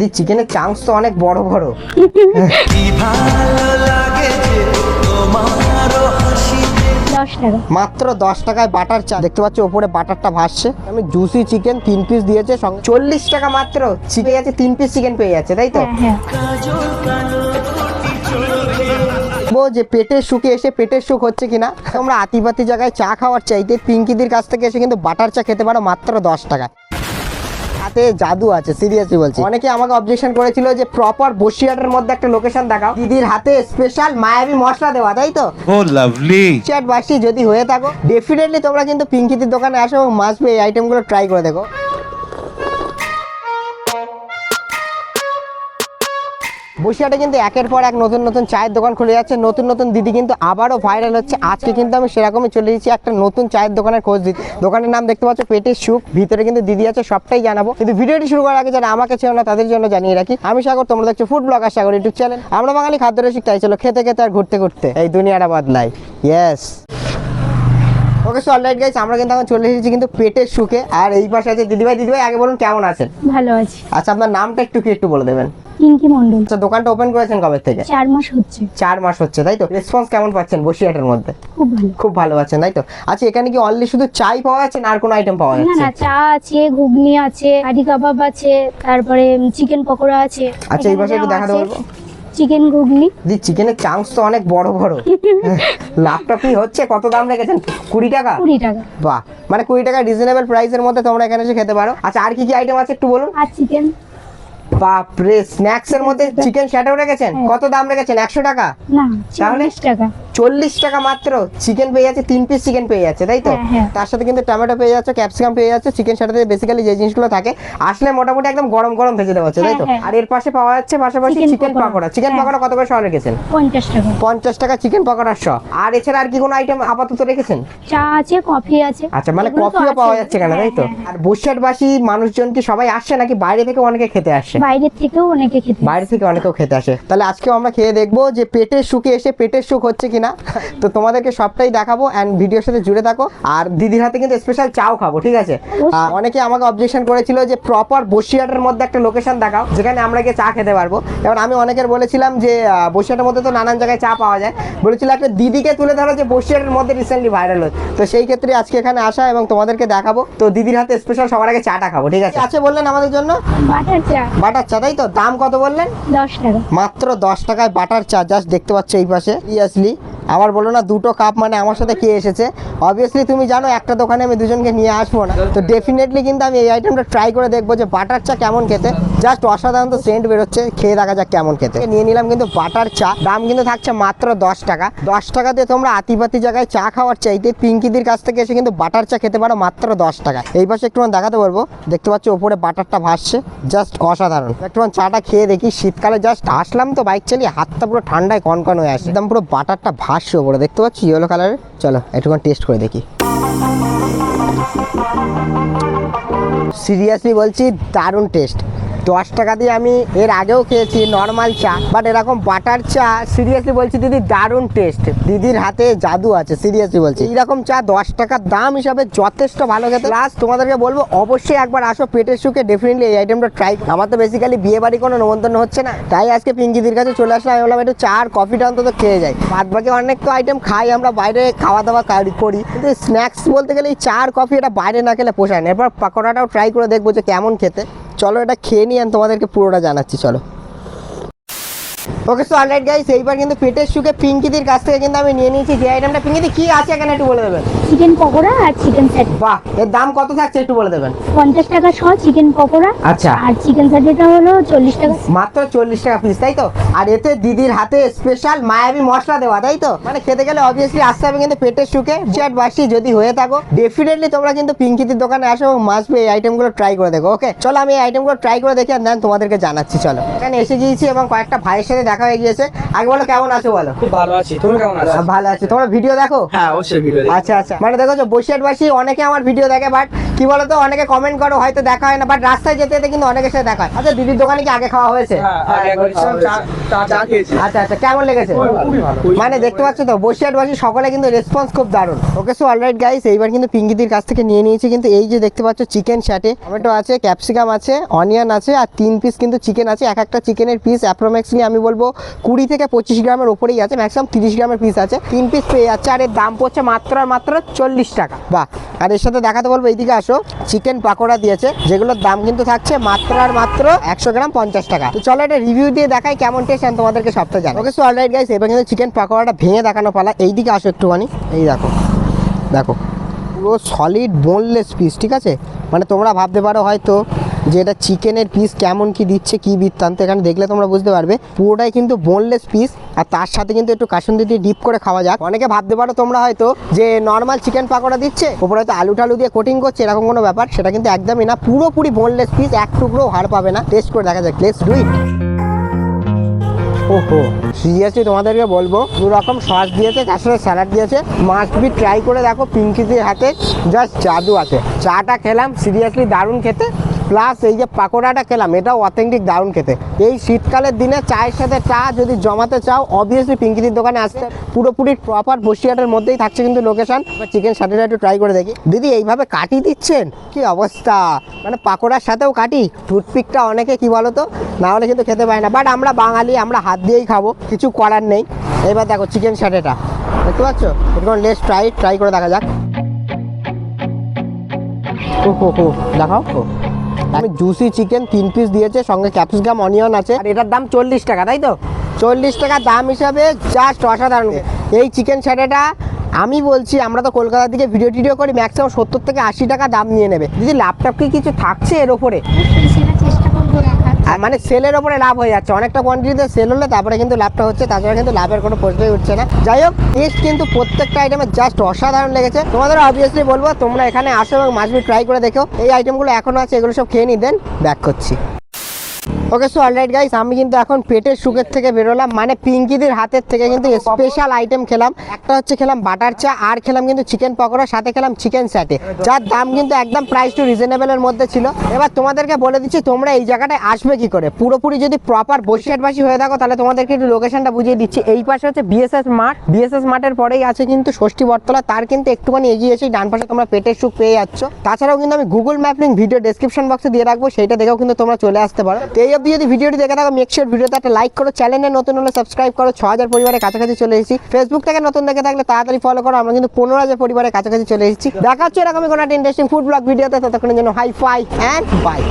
দি চিকেনের চাংস তো অনেক বড় বড়। মাত্র দশ টাকায় বাটার চা দেখতে পাচ্ছ ওপরে বাটারটা ভাসছে। আমি জুসি চিকেন তিন পিস দিয়েছে সঙ্গে চল্লিশ টাকা মাত্র। চিকেন আছে তিন পিস চিকেন পেয়ে যাচ্ছে তাই তো? হ্যাঁ হ্যাঁ। যে পেটের সুখে এসে পেটের সুখ হচ্ছে কিনা। তোমরা আতিপাতি জায়গায় চা খাওয়ার চাইতে পিঙ্কিদির কাছ থেকে এসে কিন্তু বাটার চা খেতে পারো মাত্র দশ টাকা হাতে জাদু আছে সিরিয়াসলি বলছি। অনেকে আমাকে অবজেকশন করেছিল যে প্রপার বসিরহাটের মধ্যে একটা লোকেশন দেখাও। দিদির হাতে স্পেশাল মায়াবী মশলা দেওয়া তাই তো? ও লাভলি চ্যাট বাসি যদি হয়ে থাকো ডেফিনেটলি তোমরা কিন্তু পিঙ্কিদির দোকানে আসো এবং মাস্ট এই আইটেমগুলো ট্রাই করে দেখো। বসিরহাটে কিন্তু একের পর এক নতুন নতুন চায়ের দোকান খুলে যাচ্ছে। নতুন নতুন দিদি কিন্তু আবারও ভাইরাল হচ্ছে। আজকে কিন্তু আমি সেরকমই চলে এসেছি একটা নতুন চায়ের দোকানের খোঁজ দিতে। দোকানের নাম দেখতে পাচ্ছ পেটের সুখ ভিতরে কিন্তু দিদি আছে সবটাই জানাব। কিন্তু ভিডিওটি শুরু করার আগে যারা আমাকে ছিল না তাদের জন্য জানিয়ে রাখি আমি সাগর তোমরা দেখছ food blogger Sagar YouTube channel আমরা বাঙালি খাদ্য রসিক তাই চলো খেতে খেতে আর ঘুরতে ঘুরতে। এই দুনিয়াটা বদলাই। Yes okay so alright guys আমরা কিন্তু এখন চলে এসেছি কিন্তু পেটের সুখে। আর এই পাশে আছে দিদিভাই। দিদিভাই আগে বলুন কেমন আছেন? ভালো আছি। আচ্ছা আপনার নামটা একটু কি একটু বলে দেবেন? পিঙ্কি মন্ডল আচ্ছা দোকানটা ওপেন করেছেন কবে থেকে? চার মাস হচ্ছে। চার মাস হচ্ছে তাই তো? রেসপন্স কেমন পাচ্ছেন বসিরহাটের মধ্যে? খুব ভালো। খুব ভালো পাচ্ছেন তাই তো? আচ্ছা এখানে কি অনলি শুধু চাই পাওয়া যাচ্ছে না আর কোনো আইটেম পাওয়া না যাচ্ছে? না চা আছে ঘুগনি আছে কারি কাবাব আছে তারপরে চিকেন পকোড়া আছে। আচ্ছা, এই পাশে একটু দেখাতে পারব? চিকেন ঘুগনি। দি চিকেনের চাংস তো অনেক বড় বড়। লাভটা কি হচ্ছে? কত দাম রেখেছেন? কুড়ি টাকা? কুড়ি টাকা। বাহ! মানে কুড়ি টাকা রিজনেবল প্রাইসের মধ্যে তোমরা এখানে এসে খেতে পারো। আচ্ছা আর কি কি আইটেম আছে একটু বলুন? আর চিকেন বাপরে স্ন্যাক্স এর মধ্যে চিকেন শ্যাটাও রেখেছেন হ্যাঁ। কত দাম রেখেছেন একশো টাকা না তাহলে? টাকা চল্লিশ টাকা মাত্র। চিকেন পেয়ে যাচ্ছে তিন পিস চিকেন পেয়ে যাচ্ছে তাই তো? হ্যাঁ, হ্যাঁ। তার সাথে কিন্তু টমেটো পেয়ে যাচ্ছে ক্যাপসিকাম পেয়ে যাচ্ছে চিকেন সাথে বেসিক্যালি যে জিনিসগুলো থাকে আসলে মোটামুটি একদম গরম গরম ভেজে দেওয়া হচ্ছে তাই তো? হ্যাঁ, হ্যাঁ। আর এর পাশে পাওয়া যাচ্ছে পাশাপাশি চিকেন পকোড়া। চিকেন। পকোড়া কত করে সহ রেখেছেন পঞ্চাশ টাকা। পঞ্চাশ টাকা চিকেন পকোড়া সহ আর এছাড়া আর কি কোনো আইটেম আপাতত রেখেছেন? চা আছে কফি আছে। আচ্ছা মানে কফিও পাওয়া যাচ্ছে এখানে তাই তো? আর বসিরহাটবাসী মানুষজন কি সবাই আসছে নাকি বাইরে থেকে অনেকে খেতে আসে। বাইরের থেকেও অনেকে খেতে বাইরে থেকে অনেকেও খেতে আসে। তাহলে আজকেও আমরা খেয়ে দেখব যে পেটের সুখে এসে পেটের সুখ হচ্ছে কিনা। তো তোমাদেরকে সবটাই দেখাবো অ্যান্ড ভিডিওর সাথে জুড়ে থাকো। আর দিদির হাতে কিন্তু স্পেশাল চাও খাব ঠিক আছে? অনেকে আমাকে অবজেকশন করেছিল যে প্রপার বসিরহাটের মধ্যে একটা লোকেশন দেখাও যেখানে আমরা গিয়ে চা খেতে পারব। এবার আমি অনেকের বলেছিলাম যে আহ, বসিরহাটের মধ্যে তো নানান জায়গায় চা পাওয়া যায়। বলেছিল একটা দিদিকে তুলে ধরো যে বসিরহাটের মধ্যে রিসেন্টলি ভাইরাল হচ্ছে তো সেই ক্ষেত্রে আজকে এখানে আসা এবং তোমাদেরকে দেখাবো। তো দিদির হাতে স্পেশাল সবার আগে চাটা খাব ঠিক আছে? আছে বললেন আমাদের জন্য? বাটার চা। বাটার চা তাই তো? দাম কত বললেন? দশ টাকা। মাত্র দশ টাকায় বাটার চা জাস্ট দেখতে পাচ্ছ এই পাশে। সিরিয়াসলি আবার বলো না, দুটো কাপ মানে আমার সাথে কে এসেছে? অবভিয়াসলি তুমি জানো, একটা দোকানে আমি দুজনকে নিয়ে আসব না। তো ডেফিনেটলি কিন্তু আমি এই আইটেমটা ট্রাই করে দেখব যে বাটার চা কেমন খেতে। জাস্ট অসাধারণ তো সেন্ট বেরোচ্ছে, খেয়ে দেখা যাক কেমন খেতে। নিয়ে নিলাম কিন্তু বাটার চা। দাম কিন্তু থাকছে মাত্র দশ টাকা। দশ টাকা দিয়ে তোমরা আতিপাতি জায়গায় চা খাওয়ার চাইতে পিঙ্কিদির কাছ থেকে এসে কিন্তু বাটার চা খেতে পারো মাত্র দশ টাকা। এই পাশে একটু দেখাতে পারব। দেখতে পাচ্ছ ওপরে বাটারটা ভাসছে। জাস্ট অসাধারণ। একটু চাটা খেয়ে দেখি। শীতকালে জাস্ট আসলাম তো বাইক চালিয়ে, হাতটা পুরো ঠান্ডায় কনকন হয়ে আসে। একদম পুরো বাটারটা ভাসছে ওপরে দেখতে পাচ্ছি? ইয়েলো কালারের চলো, একটুখানি টেস্ট করে দেখি। সিরিয়াসলি বলছি, দারুণ টেস্ট দশ টাকা দিয়ে আমি এর আগেও খেয়েছি নর্মাল চা বাট এরকম বাটার চা সিরিয়াসলি বলছি দিদি, দারুণ টেস্ট দিদির হাতে জাদু আছে সিরিয়াসলি বলছি। এইরকম চা দশ টাকার দাম হিসাবে যথেষ্ট ভালো খেতে। প্লাস তোমাদেরকে বলব, অবশ্যই একবার আসো পেটের সুখে ডেফিনেটলি এই আইটেমটা ট্রাই আমার তো বেসিক্যালি বিয়ে বাড়ি কোনো নিমন্ত্রণ হচ্ছে না। তাই আজকে পিঙ্কিদির কাছে চলে আসলাম, আমি বললাম একটু চা আর কফিটা অন্তত খেয়ে যাই। বাদ বাকি অনেক তো আইটেম খাই, আমরা বাইরে খাওয়া দাওয়া কারি- কিন্তু স্ন্যাক্স বলতে গেলে এই চা আর কফি এটা বাইরে না খেলে পোষায় না। এরপর পাকোড়াটাও ট্রাই করে দেখব যে কেমন খেতে। চলো এটা খেয়ে নিয়ে আমি তোমাদেরকে পুরোটা জানাচ্ছি চলো। ওকে সো অলরাইট গাইস এইবার কিন্তু পেটের সুখে পিঙ্কিদির কাছ থেকে কিন্তু আমি নিয়ে নিয়েছি। যে আইটেমটা পিঙ্কিদি কি আছে এখানে একটু বলে দেবেন? চিকেন পকোড়া আর চিকেন স্যাট বাহ এর দাম কত থাকছে একটু বলে দেবেন? পঞ্চাশ টাকা সহ চিকেন পকোড়া। আচ্ছা। আর চিকেন স্যাটেটা হলো চল্লিশ টাকা। মাত্র চল্লিশ টাকা পিস তাই তো? আর এতে দিদির হাতে স্পেশাল মায়াবী মশলা দেওয়া তাই তো? মানে খেতে গেলে অবভিয়াসলি আসতে হবে কিন্তু পেটের সুখে। চ্যাট বাসি যদি হয়ে থাকো ডেফিনেটলি তোমরা কিন্তু পিঙ্কিতির দোকানে আসো মাসবে এই আইটেমগুলো ট্রাই করে দেখো ওকে চলো আমি এই আইটেমগুলো ট্রাই করে দেখি আর দেন তোমাদেরকে জানাচ্ছি চলো। এখানে এসে গিয়েছি এবং কয়েকটা ভাইয়ের সাথে দেখা হয়ে গিয়েছে। আগে বলো কেমন আছো বলো? খুব ভালো আছি। তুমি কেমন আছো? ভালো আছি। তোমরা ভিডিও দেখো? হ্যাঁ অবশ্যই ভিডিও আচ্ছা আচ্ছা। মানে দেখো বসিরহাটবাসী অনেকে আমার ভিডিও দেখে বাট কি বলতো অনেকে কমেন্ট করো হয়তো দেখা হয় না বাট রাস্তায় যেতে যেতে কিন্তু অনেকের সাথে দেখা হয়। আচ্ছা দিদির দোকানে কি আগে খাওয়া হয়েছে? হ্যাঁ আগে একবার চা চা চা খেয়েছি। আচ্ছা আচ্ছা কেমন লেগেছে? মানে দেখতে পাচ্ছ তো বসিরহাটবাসী সকলে কিন্তু রেসপন্স খুব দারুণ। ওকে সো অলরাইট গাইস এইবার কিন্তু পিঙ্কিদির কাছ থেকে নিয়ে নিয়েছি কিন্তু এই যে দেখতে পাচ্ছ চিকেন শ্যাটে টমেটো আছে ক্যাপসিকাম আছে অনিয়ন আছে আর তিন পিস কিন্তু চিকেন আছে। এক একটা চিকেনের পিস অ্যাপ্রোম্যাক্সলি আমি বলব কুড়ি থেকে পঁচিশ গ্রামের ওপরেই আছে ম্যাক্সিমাম তিরিশ গ্রামের পিস আছে। তিন পিস পেয়ে যাচ্ছে, আর এর দাম পড়ছে মাত্র আর মাত্র চল্লিশ টাকা। বাহ, আর এর সাথে দেখাতে বলব, এইদিকে আসো চিকেন পাকোড়া দিয়েছে, যেগুলোর দাম কিন্তু থাকছে মাত্র আর মাত্র একশো গ্রাম পঞ্চাশ টাকা। তো চলো এটা রিভিউ দিয়ে দেখাই কেমন টেস্ট আমি তোমাদেরকে সবটা জানি ওকে সো অলরাইট গাইস এবার কিন্তু চিকেন পাকোড়াটা ভেঙে দেখানো পালা। এইদিকে আসো একটুখানি, এই দেখো দেখো, পুরো সলিড বোনলেস পিস ঠিক আছে? মানে তোমরা ভাবতে পারো হয়তো যে এটা চিকেনের পিস কেমন কি দিচ্ছে, কি বৃত্তান্ত এখানে দেখলে তোমরা বুঝতে পারবে। পুরোটাই কিন্তু বোনলেস পিস আর তার সাথে কিন্তু একটু কাসুন্দি দিয়ে ডিপ করে খাওয়া যাক। অনেকে ভাবতে পারো তোমরা হয়তো যে নর্মাল চিকেন পাকোড়া দিচ্ছে, ওপরে হয়তো আলু টালু দিয়ে কোটিং করছে, এরকম কোনো ব্যাপার, সেটা কিন্তু একদমই না। পুরোপুরি বোনলেস পিস এক টুকরো হাড় পাবে না। টেস্ট করে দেখা যাক লেটস ডু ওহো সিরিয়াসলি তোমাদেরকে বলব দু রকম সস দিয়েছে, তার সাথে স্যালাড দিয়েছে। মাস্ট বি ট্রাই করে দেখো পিঙ্কিদের হাতে জাস্ট জাদু আছে। চাটা খেলাম সিরিয়াসলি দারুণ খেতে। প্লাস এই যে পাকোড়াটা খেলাম, এটাও অথেন্টিক দারুণ খেতে। এই শীতকালের দিনে চায়ের সাথে চা যদি জমাতে চাও অবভিয়াসলি পিঙ্কিদির দোকানে আসতে পুরোপুরি প্রপার বসিয়াটের মধ্যেই থাকছে কিন্তু লোকেশন চিকেন সাথেটা একটু ট্রাই করে দেখি। দিদি, এইভাবে কাটি দিচ্ছেন? কি অবস্থা? মানে পাকোড়ার সাথেও কাটি? টুথপিকটা অনেকে কি বলো তো না হলে কিন্তু খেতে পারে না। বাট আমরা বাঙালি, আমরা হাত দিয়েই খাব, কিছু করার নেই। এবার দেখো চিকেন স্যাটেটা দেখতে পাচ্ছ? এরকম লেস ট্রাই ট্রাই করে দেখা যাক। ও হো হো দেখাও। জুসি চিকেন তিন পিস দিয়েছে সঙ্গে ক্যাপসিকাম অনিয়ন আছে। আর এটার দাম চল্লিশ টাকা তাই তো? চল্লিশ টাকা দাম হিসাবে জাস্ট অসাধারণ। এই চিকেন স্যাটাটা আমি বলছি আমরা তো কলকাতার দিকে ভিডিও টিডিও করি ম্যাক্সিমাম সত্তর থেকে আশি টাকা দাম নিয়ে নেবে। যদি ল্যাপটপ কি কিছু থাকছে এর ওপরে সেটা চেষ্টা করব রাখার আর মানে সেলের ওপরে লাভ হয়ে যাচ্ছে। অনেকটা কোয়ান্টিটিতে সেল হলে তারপরে কিন্তু লাভটা হচ্ছে, তাছাড়া কিন্তু লাভের কোনো প্রশ্নই উঠছে না। যাই হোক টেস্ট কিন্তু প্রত্যেকটা আইটেমের জাস্ট অসাধারণ লেগেছে। তোমাদের অবভিয়াসলি বলব, তোমরা এখানে আসো এবং মাছবি ট্রাই করে দেখো। এই আইটেমগুলো এখনও আছে, এগুলো সব খেয়ে নিই দেন ব্যাক করছি। ওকে সো অলরাইট গাইস আমি কিন্তু এখন পেটের সুখের থেকে বেরোলাম। মানে পিঙ্কিদের হাতের থেকে কিন্তু স্পেশাল আইটেম খেলাম। একটা হচ্ছে খেলাম বাটার চা, আর খেলাম কিন্তু চিকেন পকোড়া, সাথে খেলাম চিকেন স্যাটে যার দাম কিন্তু একদম প্রাইস টু রিজনেবলের মধ্যে ছিল। এবার তোমাদেরকে বলে দিচ্ছি, তোমরা এই জায়গাটায় আসবে কি করে? পুরোপুরি যদি প্রপার বসিরহাটবাসী হয়ে থাকো, তাহলে তোমাদেরকে একটু লোকেশনটা বুঝিয়ে দিচ্ছি। এই পাশে হচ্ছে বিএসএস মাঠ বিএসএস মাঠের পরেই আছে কিন্তু ষষ্ঠী বটতলা। তার কিন্তু একটুখানি এগিয়ে এসেই ডান পাশে তোমরা পেটের সুখ পেয়ে যাচ্ছ। তাছাড়াও কিন্তু আমি Google map link video description বক্সে দিয়ে রাখব। সেইটা দেখেও কিন্তু তোমরা চলে আসতে পারো। এই অবধি যদি ভিডিওটি দেখে থাকো মেক শিওর ভিডিওতে একটা লাইক করো চ্যানেলে নতুন হলে সাবস্ক্রাইব করো। ছ হাজার পরিবারের কাছাকাছি চলে এসেছি। ফেসবুক থেকে নতুন দেখে থাকলে তাড়াতাড়ি ফলো করো। আমরা কিন্তু পনেরো হাজার পরিবারের কাছাকাছি চলে এসেছি। দেখা হচ্ছে এরকমই কোনো একটা ইন্টারেস্টিং ফুড ব্লগ ভিডিওতে ততক্ষণের জন্য হাই ফাই অ্যান্ড বাই